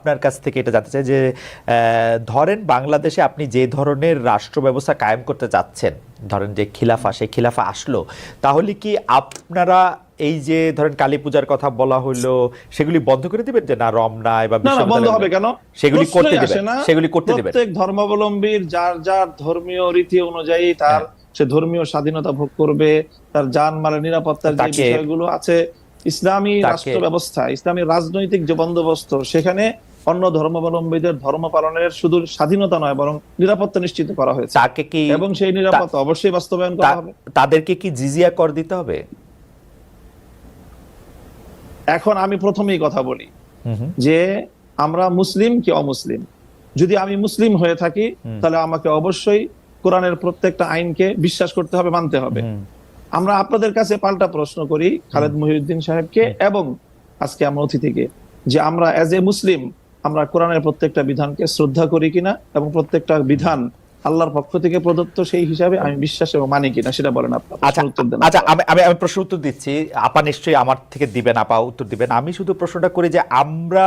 আপনার কাছ থেকে এটা জানতে চাই যে ধরেন বাংলাদেশে আপনি যে ধরনের রাষ্ট্র ব্যবস্থা কায়েম করতে চাচ্ছেন ধরেন যে খিলাফা সেই খিলাফা আসলো তাহলে কি আপনারা এই যে ধরেন কালী পূজার কথা বলা হলো সেগুলি বন্ধ করে দিবেন যে না রমনায় বা বন্ধ হবে কেন? সেগুলি করতে দিবেন সেগুলি করতে দিবেন। প্রত্যেক ধর্মাবলম্বীর যার যার ধর্মীয় রীতি অনুযায়ী তার হ্যাঁ। সে ধর্মীয় স্বাধীনতা ভোগ করবে তার যান মালের নিরাপত্তার যে বিষয়গুলো আছে ইসলামী রাষ্ট্র ব্যবস্থা ইসলামী রাজনৈতিক যে বন্দোবস্ত সেখানে অন্য ধর্মাবলম্বীদের ধর্ম পালনের শুধু স্বাধীনতা নয় বরং নিরাপত্তা নিশ্চিত করা হয়েছে। তাকে কি এবং সেই নিরাপত্তা অবশ্যই বাস্তবায়ন করা হবে। তাদেরকে কি জিজিয়া কর দিতে হবে? এখন আমি প্রথমেই কথা বলি। যে আমরা মুসলিম কি অমুসলিম? যদি আমি মুসলিম হয়ে থাকি তাহলে আমাকে অবশ্যই কোরআনের প্রত্যেকটা আইনকে বিশ্বাস করতে হবে মানতে হবে। আমরা আপনাদের কাছে পাল্টা প্রশ্ন করি খালেদ মহিউদ্দিন সাহেবকে এবং আজকে আমরা অতিথিকে যে আমরা অ্যাজ এ মুসলিম আমরা কোরআনের প্রত্যেকটা বিধানকে শ্রদ্ধা করি কিনা এবং প্রত্যেকটা বিধান আল্লাহর পক্ষ থেকে প্রদত্ত সেই হিসাবে আমি বিশ্বাস এবং মানি কিনা সেটা বলেন আপনার আচ্ছা উত্তর দেন। আচ্ছা আমি আমি আমি প্রশ্ন উত্তর দিচ্ছি। আপা নিশ্চয়ই আমার থেকে দিবেন আপা উত্তর দিবেন। আমি শুধু প্রশ্নটা করি যে আমরা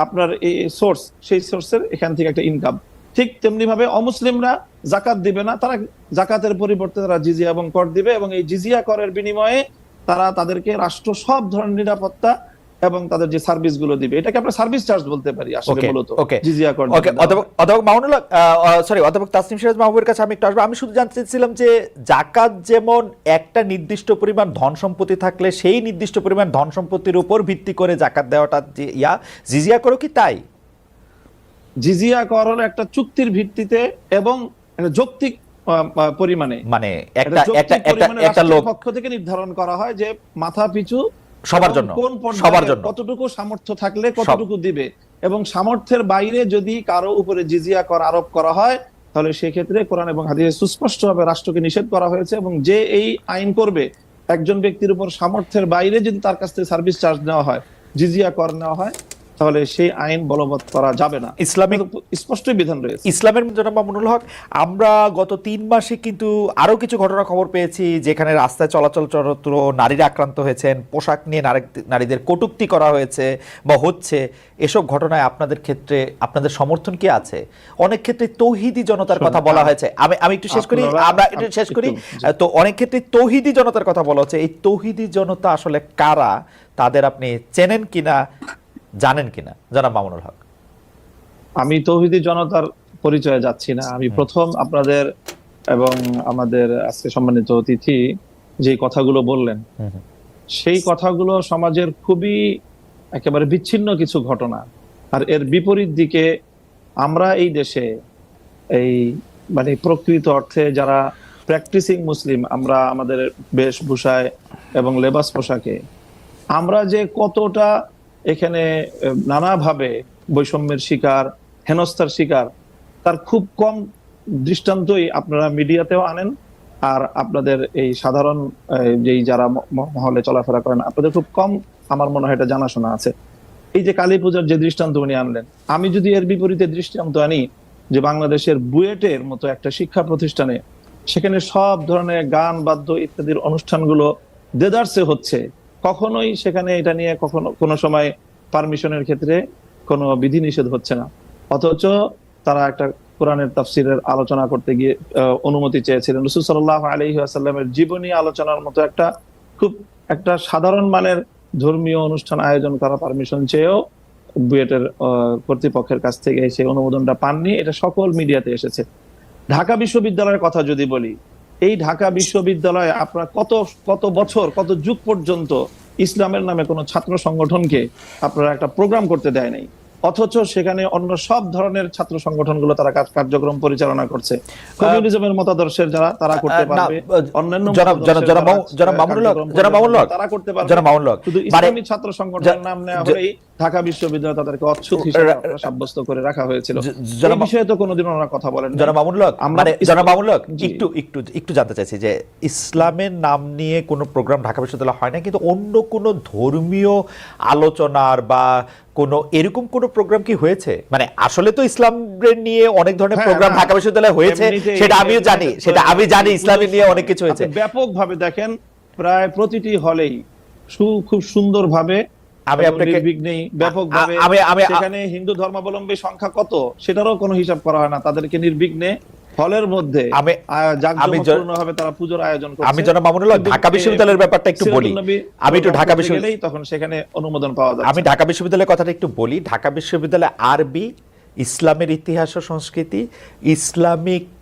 আপনার এই সোর্স সেই সোর্সের এখান থেকে একটা ইনকাম ঠিক তেমনি ভাবে অমুসলিমরা জাকাত দিবে না, তারা জাকাতের পরিবর্তে তারা জিজিয়া এবং কর দিবে এবং এই জিজিয়া করের বিনিময়ে তারা তাদেরকে রাষ্ট্র সব ধরনের নিরাপত্তা এবং তাদের যে সার্ভিসগুলো দিবে এটাকে আমরা সার্ভিস চার্জ বলতে পারি আসলে মূলত জিজিয়া কর ওকে অধ্যাপক অধ্যাপক মামুনুল্লাহ সরি অধ্যাপক তাসনিম সিরাজ মাহবুবের কাছে আমি একটু আসব। আমি শুধু জানতে চাইছিলাম যে জাকাত যেমন একটা নির্দিষ্ট পরিমাণ ধন সম্পত্তি থাকলে সেই নির্দিষ্ট পরিমাণ ধন সম্পত্তির উপর ভিত্তি করে জাকাত দেওয়াটা যে ইয়া জিজিয়া করো কি তাই? জিজিয়া কর হলো একটা চুক্তির ভিত্তিতে এবং যৌক্তিক আহ, আহ, পরিমাণে। মানে একটা একটা একটা লোক। পক্ষ থেকে নির্ধারণ করা হয় যে মাথা পিছু সবার জন্য সবার জন্য। কতটুকু সামর্থ্য থাকলে কতটুকু দিবে? এবং সামর্থ্যের বাইরে যদি কারও উপরে জিজিয়া কর আরোপ করা হয় তাহলে সেক্ষেত্রে কোরআন এবং হাদিসে সুস্পষ্টভাবে রাষ্ট্রকে নিষেধ করা হয়েছে এবং যে এই আইন করবে একজন ব্যক্তির উপর সামর্থ্যের বাইরে যদি তার কাছ থেকে সার্ভিস চার্জ নেওয়া হয় জিজিয়া কর নেওয়া হয় তাহলে সেই আইন বলবৎ করা যাবে না। ইসলামিক স্পষ্টই বিধান রয়েছে। ইসলামের জনাব মামুনুল হক আমরা গত তিন মাসে কিন্তু আরও কিছু ঘটনা খবর পেয়েছি যেখানে রাস্তায় চলাচল চরত্র নারীরা আক্রান্ত হয়েছেন পোশাক নিয়ে নারীদের কটূক্তি করা হয়েছে বা হচ্ছে। এসব ঘটনায় আপনাদের ক্ষেত্রে আপনাদের সমর্থন কি আছে? অনেক ক্ষেত্রে তৌহিদি জনতার কথা বলা হয়েছে। আমি আমি একটু শেষ করি আমরা একটু শেষ করি। তো অনেক ক্ষেত্রে তৌহিদি জনতার কথা বলা হচ্ছে। এই তৌহিদি জনতা আসলে কারা? তাদের আপনি চেনেন কিনা? জানেন কিনা? জনাব মামুনুল হক। আমি তৌহিদি জনতার পরিচয়ে যাচ্ছি না। আমি প্রথম আপনাদের এবং আমাদের আজকে সম্মানিত অতিথি যে কথাগুলো বললেন। সেই কথাগুলো সমাজের খুবই একেবারে বিচ্ছিন্ন কিছু ঘটনা। আর এর বিপরীত দিকে আমরা এই দেশে এই মানে প্রকৃত অর্থে যারা প্র্যাকটিসিং মুসলিম আমরা আমাদের বেশভূষায় এবং লেবাস পোশাকে আমরা যে কতটা এখানে নানাভাবে বৈষম্যের শিকার, হেনস্থার শিকার, তার খুব কম দৃষ্টান্তই আপনারা মিডিয়াতেও আনেন। আর আপনাদের এই সাধারণ যেই যারা মহলে চলাফেরা করেন, আপনাদের খুব কম আমার মনে হয় এটা জানাশোনা আছে। এই যে কালী পূজার যে দৃষ্টান্ত উনি আনলেন, আমি যদি এর বিপরীতে দৃষ্টান্ত আনি যে বাংলাদেশের বুয়েটের মতো একটা শিক্ষা প্রতিষ্ঠানে, সেখানে সব ধরনের গান, বাদ্য ইত্যাদির অনুষ্ঠানগুলো দেদারসে হচ্ছে কখনোই সেখানে এটা নিয়ে কখনো, কোনো সময় পারমিশনের ক্ষেত্রে কোনো বিধিনিষেধ হচ্ছে না। অথচ তারা একটা কোরআনের তাফসিরের আলোচনা করতে গিয়ে অনুমতি চেয়েছিলেন। রসুল সাল্লাহ আলহি আসাল্লামের জীবনী আলোচনার মতো একটা খুব একটা সাধারণ মানের ধর্মীয় অনুষ্ঠান আয়োজন করা পারমিশন চেয়েও বুয়েটের কর্তৃপক্ষের কাছ থেকে সেই অনুমোদনটা পাননি। এটা সকল মিডিয়াতে এসেছে। ঢাকা বিশ্ববিদ্যালয়ের কথা যদি বলি এই ঢাকা বিশ্ববিদ্যালয়ে আপনার কত কত বছর, কত যুগ পর্যন্ত ইসলামের নামে কোনো ছাত্র সংগঠনকে আপনারা একটা প্রোগ্রাম করতে দেয় নাই। অথচ সেখানে অন্য সব ধরনের ছাত্র সংগঠনগুলো তারা কাজ- কার্যক্রম পরিচালনা করছে। কমিউনিজমের মতাদর্শের যারা তারা করতে পারবে। অন্যান্য জনাব যারা, মামু- মামুনুল হক, মামুনুল হক, তারা করতে পারবে। মামুনুল হক, শুধু মানে- ইসলামী ছাত্র সংগঠনের জ- নাম নেওয়া হলেই ঢাকা বিশ্ববিদ্যালয় তাদেরকে অচ্ছুত হিসেবে সাব্যস্ত করে রাখা হয়েছিল। জনাব- বিষয়ে তো কোনোদিন ওনারা কথা বলেন জনাব মামুনুল হক, মানে জনাব মামুনুল হক, একটু একটু একটু জানতে চাইছি যে ইসলামের নাম নিয়ে কোনো প্রোগ্রাম ঢাকা বিশ্ববিদ্যালয়ে হয় না কিন্তু অন্য কোনো ধর্মীয় আলোচনার বা কোনো এরকম কোনো প্রোগ্রাম কি হয়েছে? মানে আসলে তো ইসলামের নিয়ে অনেক ধরনের হ্যাঁ, প্রোগ্রাম হ্যাঁ। ঢাকা বিশ্ববিদ্যালয়ে হয়েছে সেটা আমিও জানি সেটা আমি জানি ইসলামের নিয়ে অনেক কিছু হয়েছে। ব্যাপকভাবে দেখেন প্রায় প্রতিটি হলেই সু- খুব সুন্দরভাবে আমি আপনাকে- ব্যাপকভাবে আমি- আমি- সেখানে হিন্দু ধর্মাবলম্বী সংখ্যা কত সেটারও কোনো হিসাব করা হয় না। তাদেরকে নির্বিঘ্নে হলের মধ্যে আমি- জাঁকজমকপূর্ণভাবে তারা পুজোর আয়োজন করছে। আমি জনাব মামুনুল ঢাকা বিশ্ববিদ্যালয়ের ব্যাপারটা একটু বলি। আমি একটু ঢাকা বিশ্ববিদ্যালয় তখন সেখানে অনুমোদন পাওয়া যায় আমি ঢাকা বিশ্ববিদ্যালয়ের কথাটা একটু বলি। ঢাকা বিশ্ববিদ্যালয়ে আরবি ইসলামের ইতিহাস ও সংস্কৃতি ইসলামিক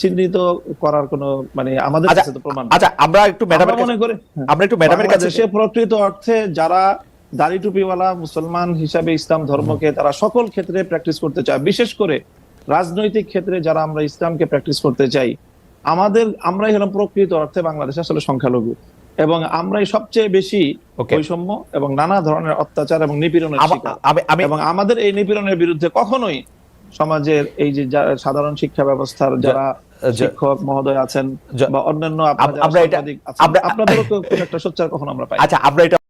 চিহ্নিত করার কোনো মানে আমাদের আচ্ছা কাছে তো প্রমাণ আচ্ছা আমরা একটু ম্যাডামের মনে করি আমরা একটু ম্যাডামের কাছে বাংলাদেশে প্রকৃত অর্থে যারা দাড়ি টুপিওয়ালা মুসলমান হিসাবে ইসলাম ধর্মকে তারা সকল ক্ষেত্রে প্র্যাকটিস করতে চায়। বিশেষ করে রাজনৈতিক ক্ষেত্রে যারা আমরা ইসলামকে প্র্যাকটিস করতে চাই আমাদের আমরাই হলাম প্রকৃত অর্থে বাংলাদেশ আসলে সংখ্যালঘু। এবং আমরাই সবচেয়ে বেশি. বৈষম্য এবং নানা ধরনের অত্যাচার এবং নিপীড়নের এবং আমাদের এই নিপীড়নের বিরুদ্ধে কখনোই সমাজের এই যে সাধারণ শিক্ষা ব্যবস্থার যারা শিক্ষক মহোদয় আছেন বা অন্যান্য আপনাদের একটা সোচ্চার কখনো আমরা পাই আচ্ছা আমরা এটা